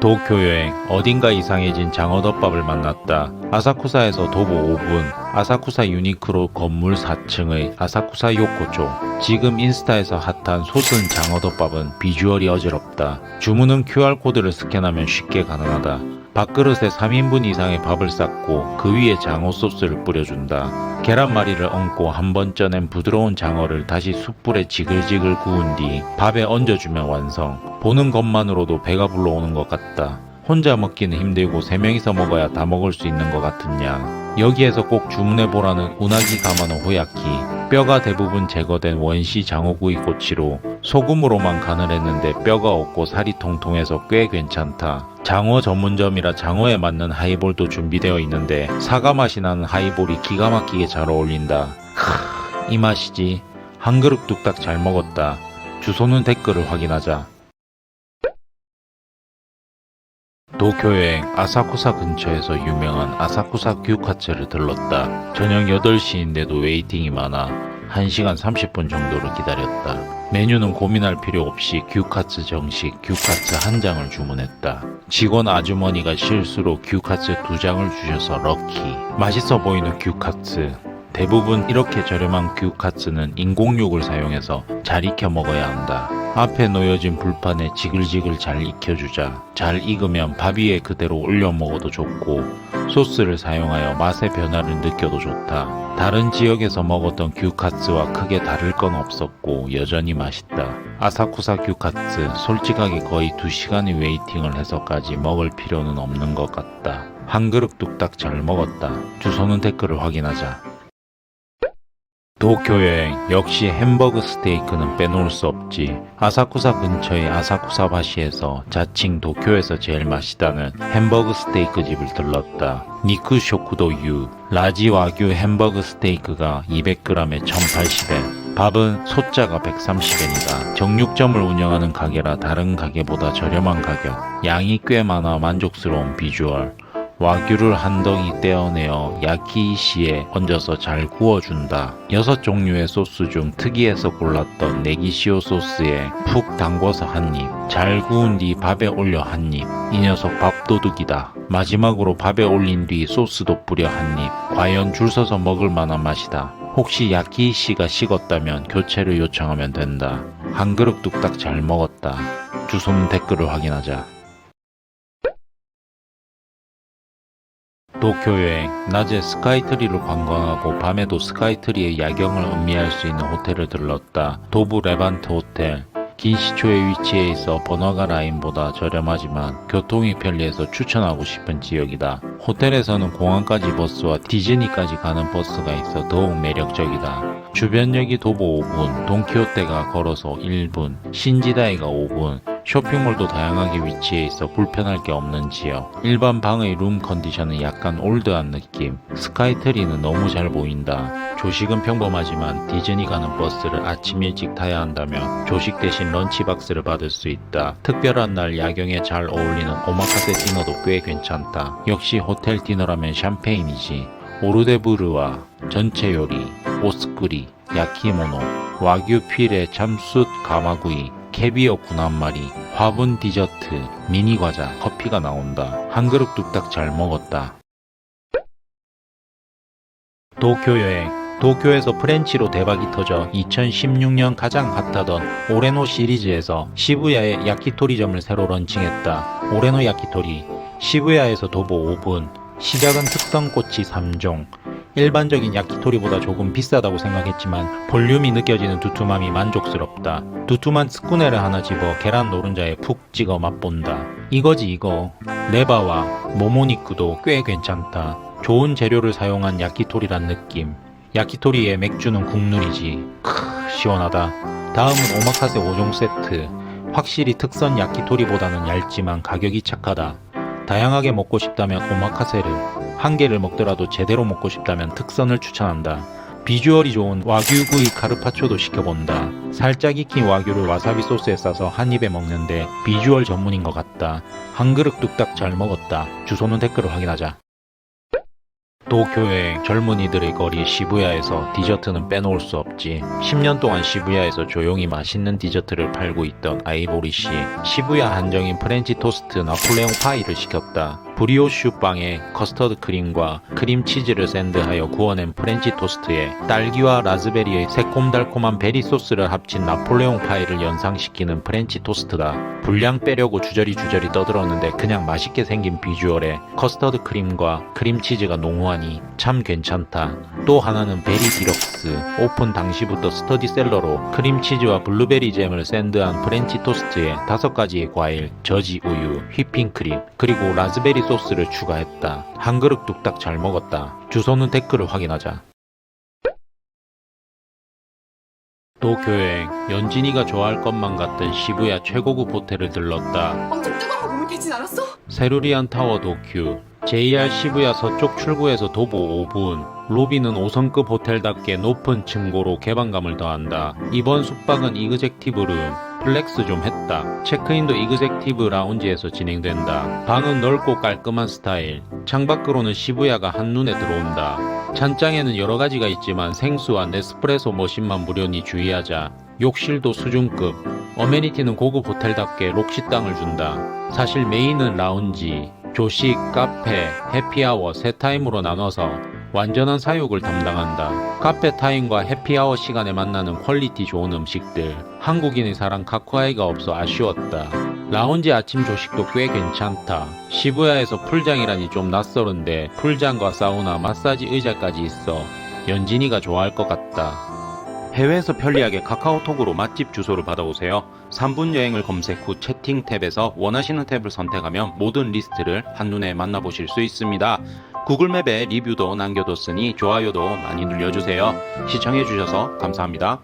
도쿄 여행 어딘가 이상해진 장어덮밥을 만났다. 아사쿠사에서 도보 5분 아사쿠사 유니크로 건물 4층의 아사쿠사 요코초 지금 인스타에서 핫한 솟은 장어덮밥은 비주얼이 어지럽다. 주문은 QR코드를 스캔하면 쉽게 가능하다. 밥그릇에 3인분 이상의 밥을 쌓고 그 위에 장어 소스를 뿌려준다. 계란말이를 얹고 한 번 쪄낸 부드러운 장어를 다시 숯불에 지글지글 구운 뒤 밥에 얹어주면 완성. 보는 것만으로도 배가 불러오는 것 같다. 혼자 먹기는 힘들고 세 명이서 먹어야 다 먹을 수 있는 것 같은 양. 여기에서 꼭 주문해보라는 우나기 가마노 호야키. 뼈가 대부분 제거된 원시 장어구이 꼬치로 소금으로만 간을 했는데 뼈가 없고 살이 통통해서 꽤 괜찮다. 장어 전문점이라 장어에 맞는 하이볼도 준비되어 있는데 사과 맛이 나는 하이볼이 기가 막히게 잘 어울린다. 크, 이 맛이지. 한 그릇 뚝딱 잘 먹었다. 주소는 댓글을 확인하자. 도쿄 여행 아사쿠사 근처에서 유명한 아사쿠사 규카츠를 들렀다. 저녁 8시인데도 웨이팅이 많아 1시간 30분 정도를 기다렸다. 메뉴는 고민할 필요 없이 규카츠 정식 규카츠 한 장을 주문했다. 직원 아주머니가 실수로 규카츠 두 장을 주셔서 럭키. 맛있어 보이는 규카츠. 대부분 이렇게 저렴한 규카츠는 인공육을 사용해서 잘 익혀 먹어야 한다. 앞에 놓여진 불판에 지글지글 잘 익혀주자. 잘 익으면 밥 위에 그대로 올려 먹어도 좋고 소스를 사용하여 맛의 변화를 느껴도 좋다. 다른 지역에서 먹었던 규카츠와 크게 다를 건 없었고 여전히 맛있다. 아사쿠사 규카츠 솔직하게 거의 2시간의 웨이팅을 해서까지 먹을 필요는 없는 것 같다. 한 그릇 뚝딱 잘 먹었다. 주소는 댓글을 확인하자. 도쿄 여행 역시 햄버거 스테이크는 빼놓을 수 없지. 아사쿠사 근처의 아사쿠사바시에서 자칭 도쿄에서 제일 맛있다는 햄버거 스테이크 집을 들렀다. 니쿠 쇼쿠도 유 라지 와규 햄버거 스테이크가 200g에 1,080엔. 밥은 소자가 130엔이다. 정육점을 운영하는 가게라 다른 가게보다 저렴한 가격. 양이 꽤 많아 만족스러운 비주얼. 와규를 한 덩이 떼어내어 야키시에 얹어서 잘 구워준다. 여섯 종류의 소스 중 특이해서 골랐던 네기시오 소스에 푹 담궈서 한 입. 잘 구운 뒤 밥에 올려 한 입. 이 녀석 밥도둑이다. 마지막으로 밥에 올린 뒤 소스도 뿌려 한 입. 과연 줄 서서 먹을 만한 맛이다. 혹시 야키시가 식었다면 교체를 요청하면 된다. 한 그릇 뚝딱 잘 먹었다. 주소는 댓글을 확인하자. 도쿄 여행 낮에 스카이트리를 관광하고 밤에도 스카이트리의 야경을 음미할 수 있는 호텔을 들렀다. 도부 레반트 호텔. 긴시초에 위치해 있어 번화가 라인보다 저렴하지만 교통이 편리해서 추천하고 싶은 지역이다. 호텔에서는 공항까지 버스와 디즈니까지 가는 버스가 있어 더욱 매력적이다. 주변역이 도보 5분, 돈키호테가 걸어서 1분, 신지다이가 5분, 쇼핑몰도 다양하게 위치해 있어 불편할 게 없는 지역. 일반 방의 룸 컨디션은 약간 올드한 느낌. 스카이트리는 너무 잘 보인다. 조식은 평범하지만 디즈니 가는 버스를 아침 일찍 타야 한다면 조식 대신 런치박스를 받을 수 있다. 특별한 날 야경에 잘 어울리는 오마카세 디너도 꽤 괜찮다. 역시 호텔 디너라면 샴페인이지. 오르데브르와 전체 요리, 오스쿠리, 야키모노, 와규 필의 참숯 가마구이, 캐비어 군한 마리, 화분 디저트, 미니 과자, 커피가 나온다. 한 그릇 뚝딱 잘 먹었다. 도쿄 여행. 도쿄에서 프렌치로 대박이 터져 2016년 가장 핫하던 오레노 시리즈에서 시부야의 야키토리점을 새로 런칭했다. 오레노 야키토리. 시부야에서 도보 5분. 시작은 특성꼬치 3종. 일반적인 야키토리보다 조금 비싸다고 생각했지만 볼륨이 느껴지는 두툼함이 만족스럽다. 두툼한 스쿠네를 하나 집어 계란 노른자에 푹 찍어 맛본다. 이거지 이거. 레바와 모모니쿠도 꽤 괜찮다. 좋은 재료를 사용한 야키토리란 느낌. 야키토리의 맥주는 국룰이지. 크, 시원하다. 다음은 오마카세 5종 세트. 확실히 특선 야키토리보다는 얇지만 가격이 착하다. 다양하게 먹고 싶다면 오마카세를, 한 개를 먹더라도 제대로 먹고 싶다면 특선을 추천한다. 비주얼이 좋은 와규구이 카르파초도 시켜본다. 살짝 익힌 와규를 와사비 소스에 싸서 한 입에 먹는데 비주얼 전문인 것 같다. 한 그릇 뚝딱 잘 먹었다. 주소는 댓글을 확인하자. 도쿄여행 젊은이들의 거리 시부야에서 디저트는 빼놓을 수 없지. 10년 동안 시부야에서 조용히 맛있는 디저트를 팔고 있던 아이보리 씨. 시부야 한정인 프렌치 토스트 나폴레옹 파이를 시켰다. 브리오슈 빵에 커스터드 크림과 크림 치즈를 샌드하여 구워낸 프렌치 토스트에 딸기와 라즈베리의 새콤달콤한 베리 소스를 합친 나폴레옹 파이를 연상시키는 프렌치 토스트다. 분량 빼려고 주저리 주저리 떠들었는데 그냥 맛있게 생긴 비주얼에 커스터드 크림과 크림 치즈가 농후하니 참 괜찮다. 또 하나는 베리 디럭스. 오픈 당시부터 스터디셀러로 크림 치즈와 블루베리 잼을 샌드한 프렌치 토스트에 다섯 가지의 과일, 저지 우유, 휘핑 크림, 그리고 라즈베리 소스를 추가했다. 한 그릇 뚝딱 잘 먹었다. 주소는 댓글을 확인하자. 도쿄여행 연진이가 좋아할 것만 같던 시부야 최고급 호텔을 들렀다. 엄청 뜨거운 거 몸을 태진 않았어? 세루리안 타워 도쿄 JR 시부야 서쪽 출구에서 도보 5분 로비는 5성급 호텔답게 높은 층고로 개방감을 더한다 이번 숙박은 이그젝티브 룸 플렉스 좀 했다. 체크인도 이그젝티브 라운지에서 진행된다. 방은 넓고 깔끔한 스타일. 창밖으로는 시부야가 한눈에 들어온다. 찬장에는 여러 가지가 있지만 생수와 네스프레소 머신만 무료니 주의하자. 욕실도 수준급. 어메니티는 고급 호텔답게 록식당을 준다. 사실 메인은 라운지, 조식, 카페, 해피아워 세 타임으로 나눠서 완전한 사육을 담당한다. 카페 타임과 해피아워 시간에 만나는 퀄리티 좋은 음식들. 한국인의 사랑 카쿠아이가 없어 아쉬웠다. 라운지 아침 조식도 꽤 괜찮다. 시부야에서 풀장이라니 좀 낯설은데 풀장과 사우나, 마사지 의자까지 있어 연진이가 좋아할 것 같다. 해외에서 편리하게 카카오톡으로 맛집 주소를 받아오세요. 3분 여행을 검색 후 채팅 탭에서 원하시는 탭을 선택하면 모든 리스트를 한눈에 만나보실 수 있습니다. 구글맵에 리뷰도 남겨뒀으니 좋아요도 많이 눌러주세요. 시청해주셔서 감사합니다.